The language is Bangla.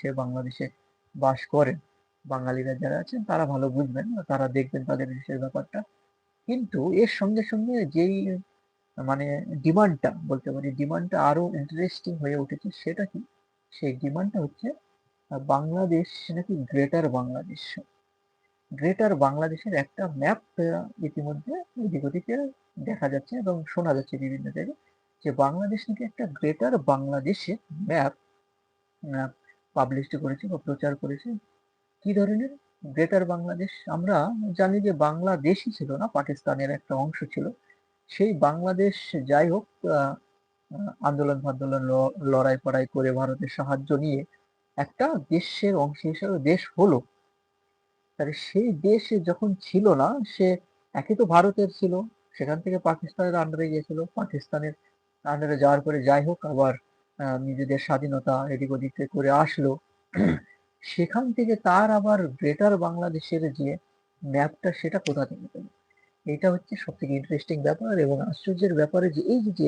সে বাংলাদেশে বাস করেন বাঙালিরা যারা আছেন, তারা ভালো বুঝবেন তারা দেখবেন তাদের দেশের ব্যাপারটা। কিন্তু এর সঙ্গে সঙ্গে যেই মানে ডিমান্ডটা, বলতে পারি ডিমান্ডটা আরও ইন্টারেস্টিং হয়ে উঠেছে সেটা কি? সেই ডিমান্ডটা হচ্ছে, বাংলাদেশ নাকি গ্রেটার বাংলাদেশ? গ্রেটার বাংলাদেশের একটা ম্যাপ ইতিমধ্যে এদিক ওদিকে দেখা যাচ্ছে এবং শোনা যাচ্ছে বিভিন্ন জায়গায় যে বাংলাদেশ নাকি একটা গ্রেটার বাংলাদেশের ম্যাপ পাবলিশ করেছে বা প্রচার করেছে। কি ধরনের? গ্রেটার বাংলাদেশ আমরা জানি যে বাংলাদেশই ছিল না, পাকিস্তানের একটা অংশ ছিল। সেই বাংলাদেশ যাই হোক আন্দোলন ফান্দোলন লড়াই পড়াই করে ভারতের সাহায্য নিয়ে একটা দেশের অংশ হিসেবে দেশ হলো। তাহলে সেই দেশ যখন ছিল না, সে একে তো ভারতের ছিল। সেখান থেকে পাকিস্তানের আন্ডারে গিয়েছিল। পাকিস্তানের আন্ডারে যাওয়ার পরে যাই হোক, আবার নিজেদের স্বাধীনতা এদিক ওদিক করে আসলো। সেখান থেকে তার আবার গ্রেটার বাংলাদেশের যে ম্যাপটা সেটা কোথা থেকে এটা হচ্ছে সব থেকে ইন্টারেস্টিং ব্যাপার এবং আশ্চর্যের ব্যাপারে যে এই যে